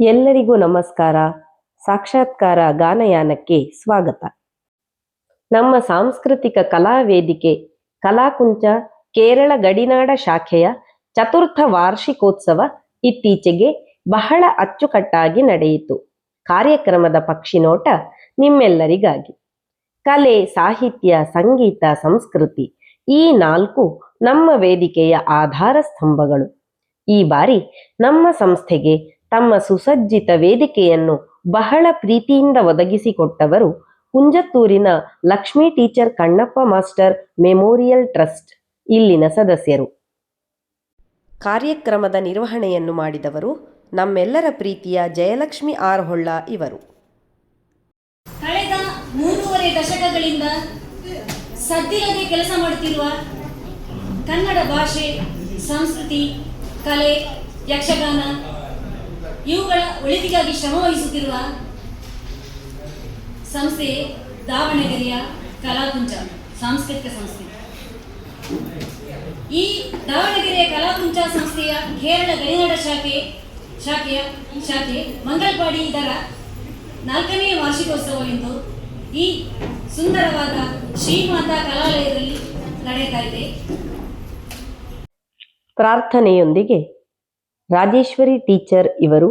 ಎಲ್ಲರಿಗೂ ನಮಸ್ಕಾರ. ಸಾಕ್ಷಾತ್ಕಾರ ಗಾನಯಾನಕ್ಕೆ ಸ್ವಾಗತ. ನಮ್ಮ ಸಾಂಸ್ಕೃತಿಕ ಕಲಾ ವೇದಿಕೆ ಕಲಾಕುಂಚ ಕೇರಳ ಗಡಿನಾಡ ಶಾಖೆಯ ಚತುರ್ಥ ವಾರ್ಷಿಕೋತ್ಸವ ಇತ್ತೀಚೆಗೆ ಬಹಳ ಅಚ್ಚುಕಟ್ಟಾಗಿ ನಡೆಯಿತು. ಕಾರ್ಯಕ್ರಮದ ಪಕ್ಷಿನೋಟ ನಿಮ್ಮೆಲ್ಲರಿಗಾಗಿ. ಕಲೆ, ಸಾಹಿತ್ಯ, ಸಂಗೀತ, ಸಂಸ್ಕೃತಿ ಈ ನಾಲ್ಕು ನಮ್ಮ ವೇದಿಕೆಯ ಆಧಾರ ಸ್ತಂಭಗಳು. ಈ ಬಾರಿ ನಮ್ಮ ಸಂಸ್ಥೆಗೆ ತಮ್ಮ ಸುಸಜ್ಜಿತ ವೇದಿಕೆಯನ್ನು ಬಹಳ ಪ್ರೀತಿಯಿಂದ ಒದಗಿಸಿಕೊಟ್ಟವರು ಕುಂಜತ್ತೂರಿನ Lakshmi teacher Kannappa master memorial trust ಇಲ್ಲಿನ ಸದಸ್ಯರು. ಕಾರ್ಯಕ್ರಮದ ನಿರ್ವಹಣೆಯನ್ನು ಮಾಡಿದವರು ನಮ್ಮೆಲ್ಲರ ಪ್ರೀತಿಯ ಜಯಲಕ್ಷ್ಮಿ ಆರ್ ಹೊಳ್ಳ ಇವರು. ಕಳೆದ ಮೂರುವರೆ ದಶಕಗಳಿಂದ ಸದ್ದಿಲ್ಲದೆ ಕೆಲಸ ಮಾಡುತ್ತಿರುವ ಕನ್ನಡ ಭಾಷೆ, ಸಂಸ್ಕೃತಿ, ಕಲೆ, ಯಕ್ಷಗಾನ ಒಳಿತಿಗಾಗಿ ಶ್ರಮ ವಹಿಸುತ್ತಿರುವ ಸಂಸ್ಥೆ ದಾವಣಗೆರೆಯ ಕಲಾಕುಂಚ, ಸಾಂಸ್ಕೃತಿಕ ಸಂಸ್ಥೆ. ಈ ದಾವಣಗೆರೆಯ ಕಲಾಕುಂಚ ಸಂಸ್ಥೆಯ ಕೇರಳ ಗಡಿನಾಡ ಶಾಖೆ, ಶಾಖೆಯ, ಶಾಖೆ ಮಂಗಲ್ಪಾಡಿ ಇದರ ನಾಲ್ಕನೇ ವಾರ್ಷಿಕೋತ್ಸವವೆಂದು ಈ ಸುಂದರವಾದ ಶ್ರೀಮಾತಾ ಕಲಾಲಯದಲ್ಲಿ ನಡೆಯುತ್ತಾ ಇದೆ. ಪ್ರಾರ್ಥನೆಯೊಂದಿಗೆ ರಾಜೇಶ್ವರಿ ಟೀಚರ್ ಇವರು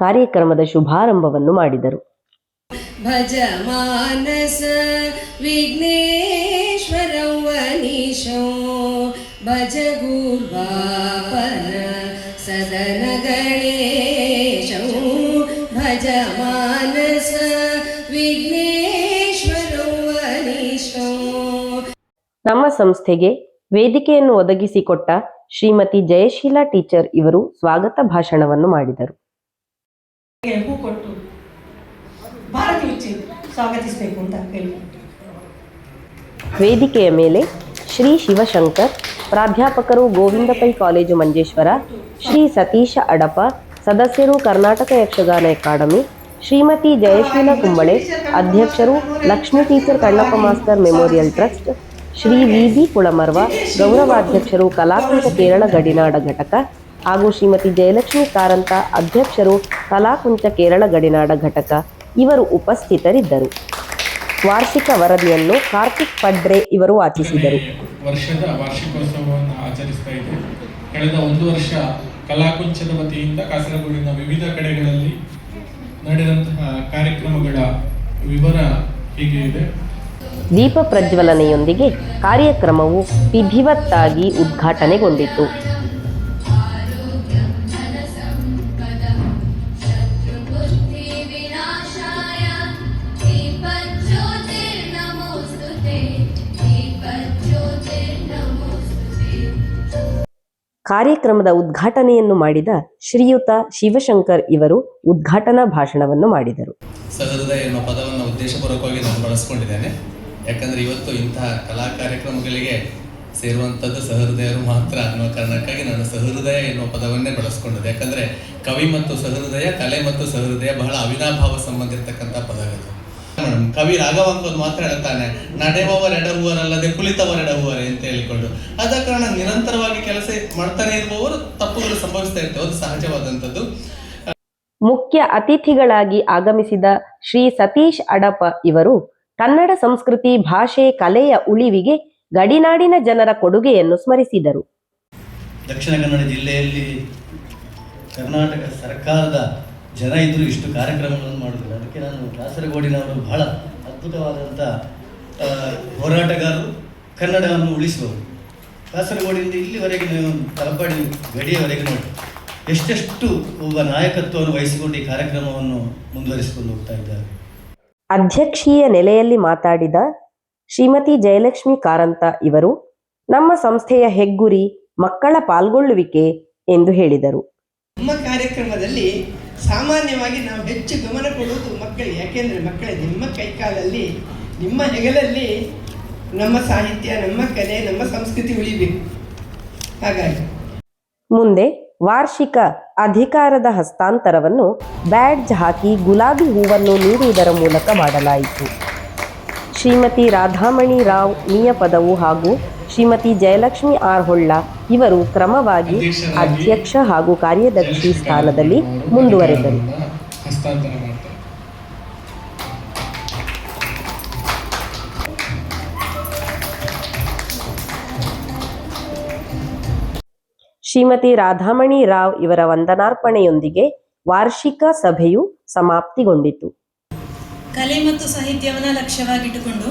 ಕಾರ್ಯಕ್ರಮದ ಶುಭಾರಂಭವನ್ನು ಮಾಡಿದರು. ಭಜ ಮಾನಸ ವಿಘ್ನೇಶ್ವರವನೀಶೋ ಭಜ ಗೂರ್ವಾಪರ ಸದನ ಗಣೇಶ ಭಜ ಮಾನಸ ನಮ್ಮ ಸಂಸ್ಥೆಗೆ ವೇದಿಕೆಯನ್ನು ಒದಗಿಸಿಕೊಟ್ಟ ಶ್ರೀಮತಿ ಜಯಶೀಲ ಟೀಚರ್ ಇವರು ಸ್ವಾಗತ ಭಾಷಣವನ್ನು ಮಾಡಿದರು. ಹೂ ಕೊಟ್ಟು ಭಾರತಿ ಉಚ್ಚಿ ಸ್ವಾಗತಿಸಬೇಕು ಅಂತ ಹೇಳಿ ವೇದಿಕೆಯ ಮೇಲೆ ಶ್ರೀ ಶಿವಶಂಕರ್, ಪ್ರಾಧ್ಯಾಪಕರು ಗೋವಿಂದ ಪೈ ಕಾಲೇಜು ಮಂಜೇಶ್ವರ, ಶ್ರೀ ಸತೀಶ ಅಡಪ, ಸದಸ್ಯರು ಕರ್ನಾಟಕ ಯಕ್ಷಗಾನ ಅಕಾಡೆಮಿ, ಶ್ರೀಮತಿ ಜಯಶೀಲ ಕುಂಬಳೆ, ಅಧ್ಯಕ್ಷರು Lakshmi teacher Kannappa master memorial trust, Shri V B Kulamarva, ಗೌರವಾಧ್ಯಕ್ಷರು ಕಲಾತ್ಮಕ ಕೇರಳ ಗಡಿನಾಡ ಘಟಕ ಹಾಗೂ ಶ್ರೀಮತಿ ಜಯಲಕ್ಷ್ಮಿ ಕಾರಂತ ಅಧ್ಯಕ್ಷರು ಕಲಾಕುಂಚ ಕೇರಳ ಗಡಿನಾಡ ಘಟಕ ಇವರು ಉಪಸ್ಥಿತರಿದ್ದರು. ವಾರ್ಷಿಕ ವರದಿಯನ್ನು ಕಾರ್ತಿಕ್ ಪಡ್ರೆ ಇವರು ವಾಚಿಸಿದರು. ವರ್ಷದ ವಾರ್ಷಿಕೋತ್ಸವವನ್ನು ಆಚರಿಸ್ತಾ ಇದೆ ಕಳೆದ ಒಂದು ವರ್ಷ ಕಲಾಕುಂಚದ ವತಿಯಿಂದ ಕಾಸರಗೋಡಿನ ವಿವಿಧ ಕಡೆಗಳಲ್ಲಿ ನಡೆದಂತಹ ಕಾರ್ಯಕ್ರಮಗಳ ವಿವರ ಹೀಗೆ ಇದೆ. ದೀಪ ಪ್ರಜ್ವಲನೆಯೊಂದಿಗೆ ಕಾರ್ಯಕ್ರಮವು ವಿಧಿವತ್ತಾಗಿ ಉದ್ಘಾಟನೆಗೊಂಡಿತು. ಕಾರ್ಯಕ್ರಮದ ಉದ್ಘಾಟನೆಯನ್ನು ಮಾಡಿದ ಶ್ರೀಯುತ ಶಿವಶಂಕರ್ ಇವರು ಉದ್ಘಾಟನಾ ಭಾಷಣವನ್ನು ಮಾಡಿದರು. ಸಹೃದಯ ಎನ್ನುವ ಪದವನ್ನು ಉದ್ದೇಶಪೂರ್ವಕವಾಗಿ ನಾನು ಬಳಸ್ಕೊಂಡಿದ್ದೇನೆ. ಯಾಕಂದರೆ ಇವತ್ತು ಇಂತಹ ಕಲಾ ಕಾರ್ಯಕ್ರಮಗಳಿಗೆ ಸೇರುವಂಥದ್ದು ಸಹೃದಯರು ಮಾತ್ರ ಅನ್ನುವ ಕಾರಣಕ್ಕಾಗಿ ನಾನು ಸಹೃದಯ ಎನ್ನುವ ಪದವನ್ನೇ ಬಳಸ್ಕೊಂಡಿದ್ದೆ. ಯಾಕಂದರೆ ಕವಿ ಮತ್ತು ಸಹೃದಯ, ಕಲೆ ಮತ್ತು ಸಹೃದಯ ಬಹಳ ಅವಿನಾಭಾವ ಸಂಬಂಧ ಇರ್ತಕ್ಕಂಥ ಪದಗಳು. ಕವಿ ರಾಘವಾಂಕದ್ ಮಾತ್ರ ಹೇಳ್ತಾನೆ ನಡೆಯುವವರೆಡಹುವರಲ್ಲದೆ ಕುಳಿತವರೆಡಹುವರೆ ಅಂತ ಹೇಳಿಕೊಂಡು. ಆದ ಕಾರಣ ನಿರಂತರವಾಗಿ ಕೆಲಸ ಮಾಡ್ತಾನೆ ಇರುವವರು ತಪ್ಪುಗಳು ಸಂಭವಿಸ್ತಾ ಇರ್ತವೆ ಅದು ಸಹಜವಾದಂಥದ್ದು. ಮುಖ್ಯ ಅತಿಥಿಗಳಾಗಿ ಆಗಮಿಸಿದ ಶ್ರೀ ಸತೀಶ್ ಅಡಪ ಇವರು ಕನ್ನಡ ಸಂಸ್ಕೃತಿ ಭಾಷೆ ಕಲೆಯ ಉಳಿವಿಗೆ ಗಡಿನಾಡಿನ ಜನರ ಕೊಡುಗೆಯನ್ನು ಸ್ಮರಿಸಿದರು. ದಕ್ಷಿಣ ಕನ್ನಡ ಜಿಲ್ಲೆಯಲ್ಲಿ ಕರ್ನಾಟಕ ಸರ್ಕಾರದ ಜನ ಇದ್ದರೂ ಇಷ್ಟು ಕಾರ್ಯಕ್ರಮಗಳನ್ನು ಮಾಡಿದ್ರು. ಅದಕ್ಕೆ ನಾನು ಕಾಸರಗೋಡಿನವರು ಬಹಳ ಅದ್ಭುತವಾದಂಥ ಹೋರಾಟಗಾರರು ಕನ್ನಡವನ್ನು ಉಳಿಸುವವರು ಕಾಸರಗೋಡಿನಿಂದ ಇಲ್ಲಿವರೆಗೆ ನೀವು ತಲಪಾಡಿ ಗಡಿಯವರೆಗೆ ನೋಡಿ. ಎಷ್ಟೆಷ್ಟು ಒಬ್ಬ ನಾಯಕತ್ವವನ್ನು ವಹಿಸಿಕೊಂಡು ಈ ಕಾರ್ಯಕ್ರಮವನ್ನು ಮುಂದುವರಿಸಿಕೊಂಡು ಹೋಗ್ತಾ ಇದ್ದಾರೆ. ಅಧ್ಯಕ್ಷೀಯ ನೆಲೆಯಲ್ಲಿ ಮಾತಾಡಿದ ಶ್ರೀಮತಿ ಜಯಲಕ್ಷ್ಮಿ ಕಾರಂತ ಇವರು ನಮ್ಮ ಸಂಸ್ಥೆಯ ಹೆಗ್ಗುರಿ ಮಕ್ಕಳ ಪಾಲ್ಗೊಳ್ಳುವಿಕೆ ಎಂದು ಹೇಳಿದರು. ನಮ್ಮ ಕಾರ್ಯಕ್ರಮದಲ್ಲಿ ಸಾಮಾನ್ಯವಾಗಿ ನಾವು ಹೆಚ್ಚು ಗಮನ ಕೊಡುವುದು ಮಕ್ಕಳಿಗೆ. ಯಾಕೆಂದರೆ ಮಕ್ಕಳ, ನಿಮ್ಮ ಕೈಕಾಲಲ್ಲಿ, ನಿಮ್ಮ ಹೆಗಲಲ್ಲಿ ನಮ್ಮ ಸಾಹಿತ್ಯ, ನಮ್ಮ ಕಲೆ, ನಮ್ಮ ಸಂಸ್ಕೃತಿ ಉಳಿಬೇಕು. ಹಾಗಾಗಿ. ಮುಂದೆ ವಾರ್ಷಿಕ ಅಧಿಕಾರದ ಹಸ್ತಾಂತರವನ್ನು ಬ್ಯಾಡ್ಜ್ ಹಾಕಿ ಗುಲಾಬಿ ಹೂವನ್ನು ನೀಡುವುದರ ಮೂಲಕ ಮಾಡಲಾಯಿತು. ಶ್ರೀಮತಿ ರಾಧಾಮಣಿ ರಾವ್ ನಿಯ ಪದವು ಹಾಗೂ ಶ್ರೀಮತಿ ಜಯಲಕ್ಷ್ಮಿ ಆರ್ ಹೊಳ್ಳ. ಇವರು ಕ್ರಮವಾಗಿ ಅಧ್ಯಕ್ಷ ಹಾಗೂ ಕಾರ್ಯದರ್ಶಿ ಸ್ಥಾನದಲ್ಲಿ ಮುಂದುವರೆದರು. ಶ್ರೀಮತಿ ರಾಧಾಮಣಿ ರಾವ್ ಇವರ ವಂದನಾರ್ಪಣೆಯೊಂದಿಗೆ ವಾರ್ಷಿಕ ಸಭೆಯು ಸಮಾಪ್ತಿಗೊಂಡಿತು. ಕಲೆ ಮತ್ತು ಸಾಹಿತ್ಯವನ್ನು ಲಕ್ಷ್ಯವಾಗಿಟ್ಟುಕೊಂಡು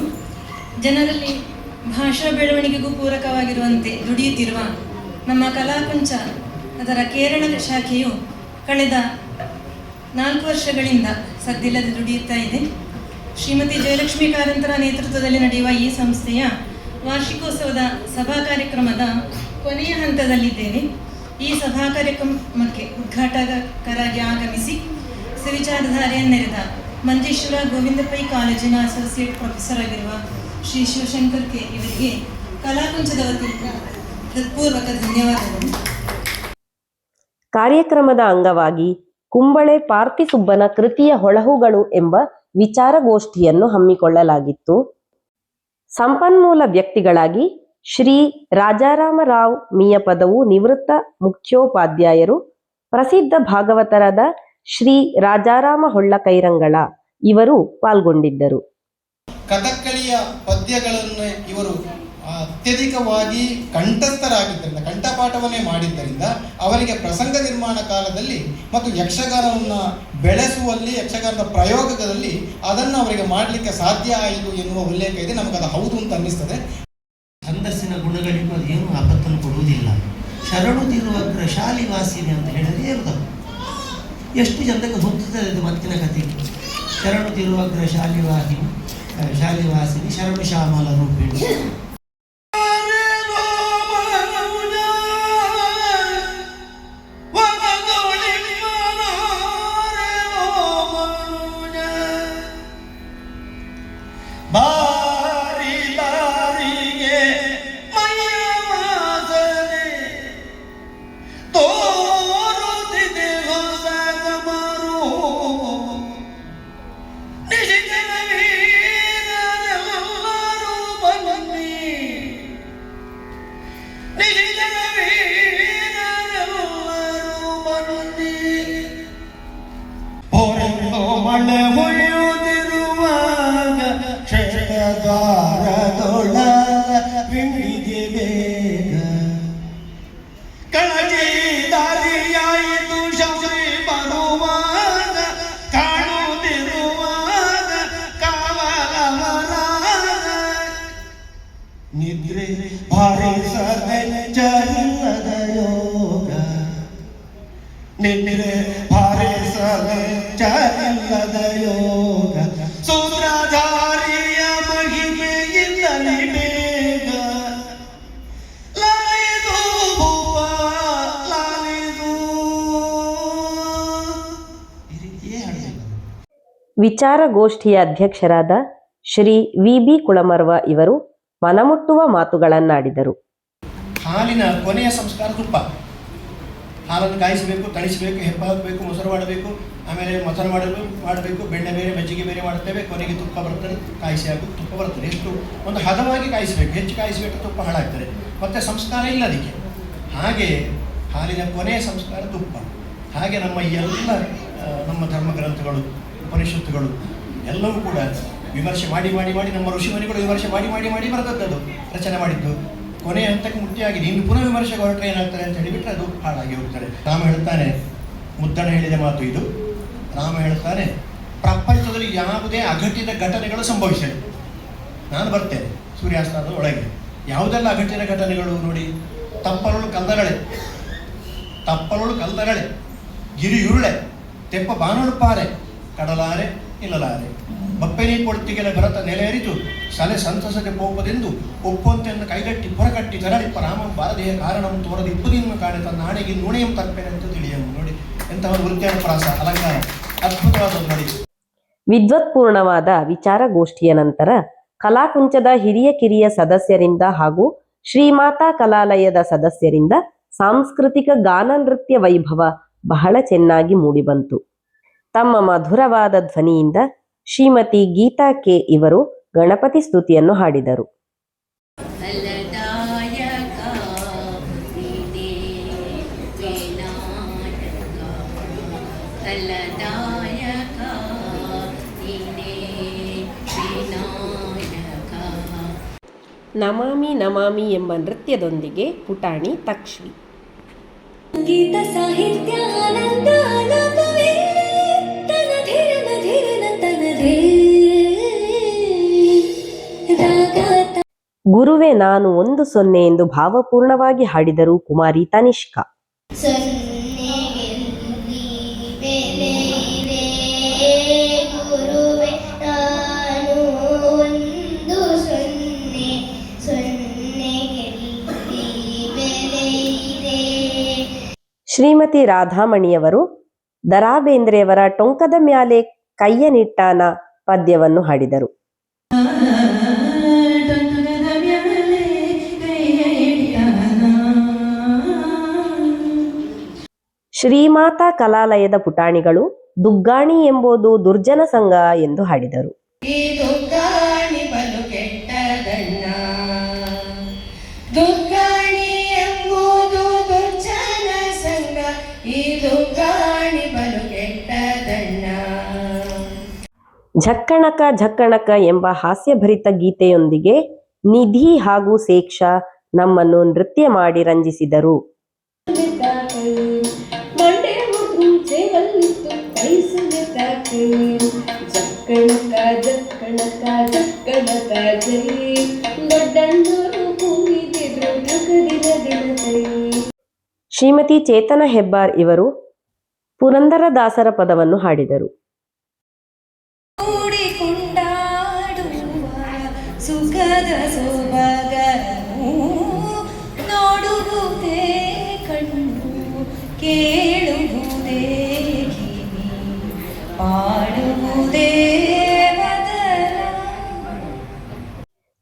ಜನರಲ್ಲಿ ಭಾಷಾ ಬೆಳವಣಿಗೆಗೂ ಪೂರಕವಾಗಿರುವಂತೆ ದುಡಿಯುತ್ತಿರುವ ನಮ್ಮ ಕಲಾಕುಂಚ, ಅದರ ಕೇರಳ ಶಾಖೆಯು ಕಳೆದ ನಾಲ್ಕು ವರ್ಷಗಳಿಂದ ಸದ್ದಿಲ್ಲದೆ ದುಡಿಯುತ್ತಾ ಇದೆ. ಶ್ರೀಮತಿ ಜಯಲಕ್ಷ್ಮಿ ಕಾರಂತರ ನೇತೃತ್ವದಲ್ಲಿ ನಡೆಯುವ ಈ ಸಂಸ್ಥೆಯ ವಾರ್ಷಿಕೋತ್ಸವದ ಸಭಾ ಕಾರ್ಯಕ್ರಮದ ಕೊನೆಯ ಹಂತದಲ್ಲಿದ್ದೇವೆ ಈ ಸಭಾ ಕಾರ್ಯಕ್ರಮಕ್ಕೆ ಉದ್ಘಾಟಕರಾಗಿ ಆಗಮಿಸಿ ಸುವಿಚಾರಧಾರೆಯನ್ನೆರೆದ ಮಂಜೇಶ್ವರ ಗೋವಿಂದಪೈ ಕಾಲೇಜಿನ ಅಸೋಸಿಯೇಟ್ ಪ್ರೊಫೆಸರ್ ಆಗಿರುವ ಶ್ರೀ ಶಿವಶಂಕರ್ ಕೆ. ಇವರಿಗೆ ಕಲಾಕುಂಚದ ವತಿಯಿಂದ ಹೃತ್ಪೂರ್ವಕ ಧನ್ಯವಾದಗಳು. ಕಾರ್ಯಕ್ರಮದ ಅಂಗವಾಗಿ ಕುಂಬಳೆ ಪಾರ್ಥಿಸುಬ್ಬನ ಕೃತಿಯ ಹೊಳಹುಗಳು ಎಂಬ ವಿಚಾರಗೋಷ್ಠಿಯನ್ನು ಹಮ್ಮಿಕೊಳ್ಳಲಾಗಿತ್ತು. ಸಂಪನ್ಮೂಲ ವ್ಯಕ್ತಿಗಳಾಗಿ ಶ್ರೀ ರಾಜಾರಾಮರಾವ್ ಮಿಯಪದವು ನಿವೃತ್ತ ಮುಖ್ಯೋಪಾಧ್ಯಾಯರು, ಪ್ರಸಿದ್ಧ ಭಾಗವತರಾದ ಶ್ರೀ ರಾಜಾರಾಮ ಹೊಳ್ಳ ಕೈರಂಗಳ ಇವರು ಪಾಲ್ಗೊಂಡಿದ್ದರು. ಕಥಕ್ಕಳಿಯ ಪದ್ಯಗಳನ್ನು ಇವರು ಅತ್ಯಧಿಕವಾಗಿ ಕಂಠಸ್ಥರಾಗಿದ್ದರಿಂದ, ಕಂಠಪಾಠವನ್ನೇ ಮಾಡಿದ್ದರಿಂದ ಅವರಿಗೆ ಪ್ರಸಂಗ ನಿರ್ಮಾಣ ಕಾಲದಲ್ಲಿ ಮತ್ತು ಯಕ್ಷಗಾನವನ್ನು ಬೆಳೆಸುವಲ್ಲಿ, ಯಕ್ಷಗಾನದ ಪ್ರಯೋಗದಲ್ಲಿ ಅದನ್ನು ಅವರಿಗೆ ಮಾಡಲಿಕ್ಕೆ ಸಾಧ್ಯ ಆಯಿತು ಎನ್ನುವ ಉಲ್ಲೇಖ ಇದೆ. ನಮಗದು ಹೌದು ಅಂತ ಅನ್ನಿಸ್ತದೆ. ಛಂದಸ್ಸಿನ ಗುಣಗಳಿಗೂ ಅದೇನು ಆಪತ್ತನ್ನು ಕೊಡುವುದಿಲ್ಲ. ಶರಣುದಿರುವಗ್ರ ಶಾಲಿ ವಾಸಿನಿ ಅಂತ ಹೇಳಿದ್ರೆ ಏನು ಎಷ್ಟು ಜನಕ್ಕೆ ಹೊತ್ತದ ಅದು ಮತ್ತಿನ ಕಥೆ. ಶರಣುದಿರುವಗ್ರ ಶಾಲಿ شهر واسیلی شرم شمال رو پیش ಮಳೆ ಮುಯ್ಯುತ್ತಿರುವಾಗ ಕ್ಷೇತ್ರದ್ವಾರದೊಳ ಬಿಂಡಿಗೆ ಬೇಗ. ಕಳಜಿ ದಾರಿಯಾಯಿತು ಶೌರಿ ಬರುವಾಗ, ಕಾಣುತ್ತಿರುವಾಗ ಕಾವಲವರಾಗ ನಿದ್ರೆ ಭಾರಿಸದೆ ಚರಿಲ್ಲದ ಯೋಗ. ನಿದ್ರೆ ಭಾರಿಸದೆ ವಿಚಾರಗೋಷ್ಠಿಯ ಅಧ್ಯಕ್ಷರಾದ ಶ್ರೀ ವಿ ಬಿ ಕುಳಮರ್ವ ಇವರು ಮನಮುಟ್ಟುವ ಮಾತುಗಳನ್ನಾಡಿದರು. ಹಾಲಿನ ಕೊನೆಯ ಸಂಸ್ಕಾರ ತುಪ್ಪ. ಹಾಲನ್ನು ಕಾಯಿಸಬೇಕು ತಣಿಸಬೇಕು ಹೆಪ್ಪಾಕಬೇಕು ಮೊಸರು ಮಾಡಬೇಕು, ಆಮೇಲೆ ಮೊಸರು ಮಾಡಲು ಮಾಡಬೇಕು, ಬೆಣ್ಣೆ ಬೇರೆ, ಮಜ್ಜಿಗೆ ಬೇರೆ ಮಾಡುತ್ತೇವೆ, ಕೊನೆಗೆ ತುಪ್ಪ ಬರ್ತದೆ, ಕಾಯಿಸಿ ಹಾಕಬೇಕು ತುಪ್ಪ ಬರ್ತದೆ. ಎಷ್ಟು ಒಂದು ಹದವಾಗಿ ಕಾಯಿಸಬೇಕು, ಹೆಚ್ಚು ಕಾಯಿಸಬೇಕು ತುಪ್ಪ ಹಾಳಾಗ್ತದೆ. ಮತ್ತೆ ಸಂಸ್ಕಾರ ಇಲ್ಲ ಅದಕ್ಕೆ. ಹಾಗೆ ಹಾಲಿನ ಕೊನೆಯ ಸಂಸ್ಕಾರ ತುಪ್ಪ. ಹಾಗೆ ನಮ್ಮ ಎಲ್ಲ ನಮ್ಮ ಧರ್ಮ ಗ್ರಂಥಗಳು ಉಪನಿಷತ್ತುಗಳು ಎಲ್ಲವೂ ಕೂಡ ವಿಮರ್ಶೆ ಮಾಡಿ ಮಾಡಿ ಮಾಡಿ ನಮ್ಮ ಋಷಿಮುನಿಗಳು ವಿಮರ್ಶೆ ಮಾಡಿ ಮಾಡಿ ಮಾಡಿ ಬರೆದದ್ದು ರಚನೆ ಮಾಡಿದ್ದು. ಕೊನೆಯ ಹಂತಕ್ಕೆ ಮುಟ್ಟಿಯಾಗಿದೆ ಇನ್ನು ಪುನಃ ವಿಮರ್ಶೆ ಹೊರಟ್ರೆ ಏನಾಗ್ತಾರೆ ಅಂತ ಹೇಳಿಬಿಟ್ರೆ ಅದು ಹಾಳಾಗಿ ಹೋಗ್ತಾರೆ ರಾಮ ಹೇಳ್ತಾನೆ, ಮುದ್ದಣ ಹೇಳಿದ ಮಾತು ಇದು. ರಾಮ ಹೇಳ್ತಾನೆ, ಪ್ರಪಂಚದಲ್ಲಿ ಯಾವುದೇ ಅಘಟಿತ ಘಟನೆಗಳು ಸಂಭವಿಸಿದೆ ನಾನು ಬರ್ತೇನೆ ಸೂರ್ಯಾಸ್ತದ ಒಳಗೆ. ಯಾವುದೆಲ್ಲ ಅಘಟಿತ ಘಟನೆಗಳು ನೋಡಿ? ತಪ್ಪಲುಳು ಕಲ್ಲರಳೆ ತಪ್ಪಲುಳು ಗಿರಿ ಗಿರಿಯುರುಳೆ. ತೆಪ್ಪ ಬಾನುಳು ಪಾರೆ ಕಡಲಾರೆ ಇಲ್ಲಲಾರೆ. ಬಪ್ಪೆನಿ ಪೊಡ್ತಿಗೆಲ ಭರತ ನೆಲೆಯರಿತು. ಸಲೆ ಸಂತಸದೆ ಪೋಪದೆಂದು ಒಪ್ಪಂತೆಯನ್ನು ಕೈಗಟ್ಟಿ ಪೊರಗಟ್ಟಿ ತೆರಳಿಪ್ಪ ರಾಮಂ ಬಾರದೆಯ ಕಾರಣಂ ತೋರದೆ ಇಪ್ಪದಿನ ಕಾಣೆ ತನ್ನ ನಾಡಿಗೆ ನುಣೆಯಂ ತಪ್ಪೇನೆ ಅಂತ ತಿಳಿಯಂ ನೋಡಿ, ಎಂತಹ ವೃತ್ತಿಯ ಪ್ರಾಸ, ಅಲಂಕಾರ. ಅದ್ಭುತವಾದದ್ದು ನೋಡಿ. ವಿದ್ವತ್ಪೂರ್ಣವಾದ ವಿಚಾರಗೋಷ್ಠಿಯ ನಂತರ ಕಲಾಕುಂಚದ ಹಿರಿಯ ಕಿರಿಯ ಸದಸ್ಯರಿಂದ ಹಾಗೂ ಶ್ರೀಮಾತಾ ಕಲಾಲಯದ ಸದಸ್ಯರಿಂದ ಸಾಂಸ್ಕೃತಿಕ ಗಾನ ನೃತ್ಯ ವೈಭವ ಬಹಳ ಚೆನ್ನಾಗಿ ಮೂಡಿಬಂತು. ತಮ್ಮ ಮಧುರವಾದ ಧ್ವನಿಯಿಂದ ಶ್ರೀಮತಿ ಗೀತಾ ಕೆ ಇವರು ಗಣಪತಿ ಸ್ತುತಿಯನ್ನು ಹಾಡಿದರು. ನಮಾಮಿ ನಮಾಮಿ ಎಂಬ ನೃತ್ಯದೊಂದಿಗೆ ಪುಟಾಣಿ ತಕ್ಷ್ವಿ ಗೀತ ಸಾಹಿತ್ಯ ಗುರುವೆ ನಾನು ಒಂದು ಸೊನ್ನೆ ಎಂದು ಭಾವಪೂರ್ಣವಾಗಿ ಹಾಡಿದರು ಕುಮಾರಿ ತನಿಷ್ಕಾ. ಶ್ರೀಮತಿ ರಾಧಾಮಣಿಯವರು ದರಾಬೇಂದ್ರೆಯವರ ಟೊಂಕದ ಮ್ಯಾಲೆ ಕೈಯ ನಿಟ್ಟಾನ ಪದ್ಯವನ್ನು ಹಾಡಿದರು. ಶ್ರೀಮಾತಾ ಕಲಾಲಯದ ಪುಟಾಣಿಗಳು ದುಗ್ಗಾಣಿ ಎಂಬುದು ದುರ್ಜನ ಸಂಘ ಎಂದು ಹಾಡಿದರು. ಝಕ್ಕಣಕ ಝಕ್ಕಣಕ ಎಂಬ ಹಾಸ್ಯಭರಿತ ಗೀತೆಯೊಂದಿಗೆ ನಿಧಿ ಹಾಗೂ ಸೇಕ್ಷ ನಮ್ಮನ್ನು ನೃತ್ಯ ಮಾಡಿ ರಂಜಿಸಿದರು. ಶ್ರೀಮತಿ ಚೇತನ ಹೆಬ್ಬಾರ್ ಇವರು ಪುರಂದರದಾಸರ ಪದವನ್ನು ಹಾಡಿದರು.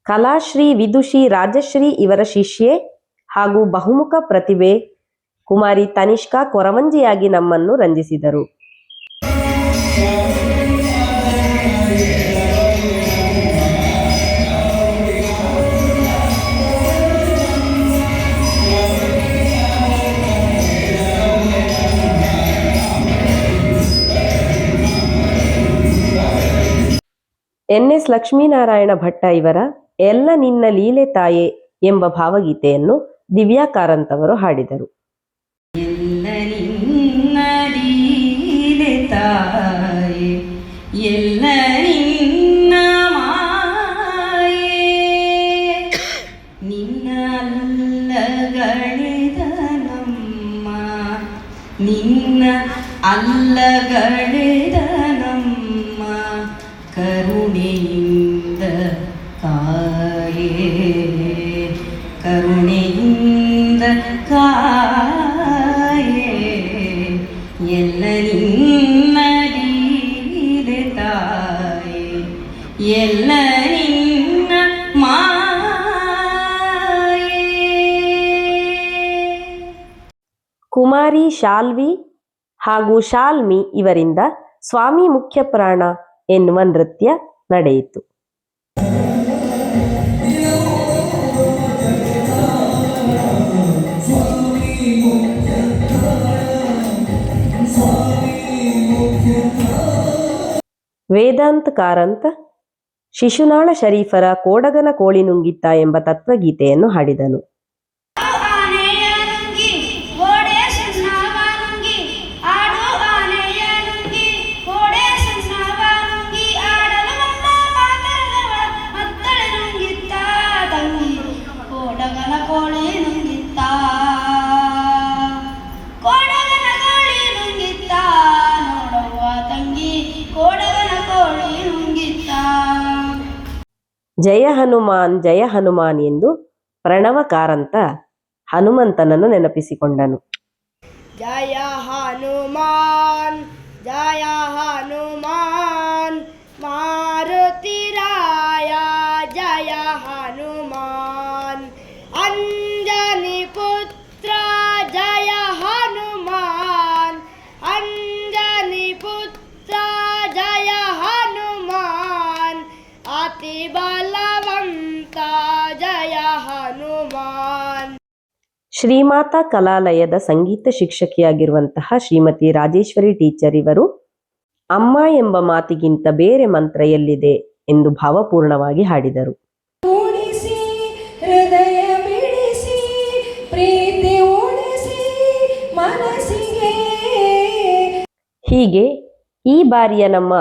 ಕಲಾಶ್ರೀ ವಿದುಷಿ ರಾಜಶ್ರೀ ಇವರ ಶಿಷ್ಯೆ ಹಾಗೂ ಬಹುಮುಖ ಪ್ರತಿಭೆ ಕುಮಾರಿ ತನಿಷ್ಕಾ ಕೊರವಂಜಿಯಾಗಿ ನಮ್ಮನ್ನು ರಂಜಿಸಿದರು. ಎನ್ ಎಸ್ ಲಕ್ಷ್ಮೀನಾರಾಯಣ ಭಟ್ಟ ಇವರ ಎಲ್ಲ ನಿನ್ನ ಲೀಲೆ ತಾಯೆ ಎಂಬ ಭಾವಗೀತೆಯನ್ನು ದಿವ್ಯಾ ಕಾರಂತ್ ಅವರು ಹಾಡಿದರು. ತಾಯೆ ಎಲ್ಲ ನಿನ್ನ ಮಾಯೆ ನಿನ್ನ ಅಲ್ಲಗಳಿದ ನಮ್ಮ ನಿನ್ನ ಅಲ್ಲಗಳಿದ ನಮ್ಮ ಕರುಣೆಯಿಂದ ಕಾಯೇ ಕರುಣೆಯಿಂದ ಕುಮಾರಿ, ಶಾಲ್ವಿ ಹಾಗೂ ಶಾಲ್ಮಿ ಇವರಿಂದ ಸ್ವಾಮಿ ಮುಖ್ಯ ಪ್ರಾಣ ಎನ್ನುವ ನೃತ್ಯ ನಡೆಯಿತು. ವೇದಾಂತ್ ಕಾರಂತ ಶಿಶುನಾಳ ಶರೀಫರ ಕೋಡಗನ ಕೋಳಿ ನುಂಗಿತ್ತ ಎಂಬ ತತ್ವಗೀತೆಯನ್ನು ಹಾಡಿದನು. ಜಯ ಹನುಮಾನ್ ಜಯ ಹನುಮಾನ್ ಎಂದು ಪ್ರಣವ ಕಾರಂತ ಹನುಮಂತನನ್ನು ನೆನಪಿಸಿಕೊಂಡನು ಜಯ ಹನುಮಾನ್ ಜಯ ಹನುಮಾನ್ ಶ್ರೀಮಾತಾ ಕಲಾಲಯದ ಸಂಗೀತ ಶಿಕ್ಷಕಿಯಾಗಿರುವಂತಹ ಶ್ರೀಮತಿ ರಾಜೇಶ್ವರಿ ಟೀಚರ್ ಇವರು ಅಮ್ಮ ಎಂಬ ಮಾತಿಗಿಂತ ಬೇರೆ ಮಂತ್ರ ಎಲ್ಲಿದೆ ಎಂದು ಭಾವಪೂರ್ಣವಾಗಿ ಹಾಡಿದರು. ಹೀಗೆ ಈ ಬಾರಿಯ ನಮ್ಮ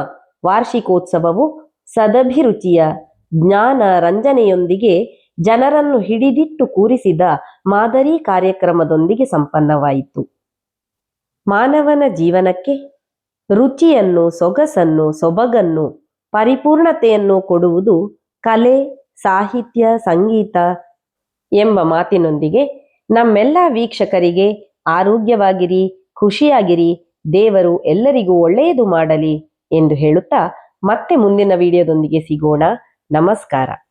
ವಾರ್ಷಿಕೋತ್ಸವವು ಸದಭಿರುಚಿಯ ಜ್ಞಾನ ರಂಜನೆಯೊಂದಿಗೆ ಜನರನ್ನು ಹಿಡಿದಿಟ್ಟು ಕೂರಿಸಿದ ಮಾದರಿ ಕಾರ್ಯಕ್ರಮದೊಂದಿಗೆ ಸಂಪನ್ನವಾಯಿತು. ಮಾನವನ ಜೀವನಕ್ಕೆ ರುಚಿಯನ್ನು, ಸೊಗಸನ್ನು, ಸೊಬಗನ್ನು, ಪರಿಪೂರ್ಣತೆಯನ್ನು ಕೊಡುವುದು ಕಲೆ, ಸಾಹಿತ್ಯ, ಸಂಗೀತ ಎಂಬ ಮಾತಿನೊಂದಿಗೆ ನಮ್ಮೆಲ್ಲ ವೀಕ್ಷಕರಿಗೆ ಆರೋಗ್ಯವಾಗಿರಿ, ಖುಷಿಯಾಗಿರಿ, ದೇವರು ಎಲ್ಲರಿಗೂ ಒಳ್ಳೆಯದು ಮಾಡಲಿ ಎಂದು ಹೇಳುತ್ತಾ ಮತ್ತೆ ಮುಂದಿನ ವಿಡಿಯೋದೊಂದಿಗೆ ಸಿಗೋಣ. ನಮಸ್ಕಾರ.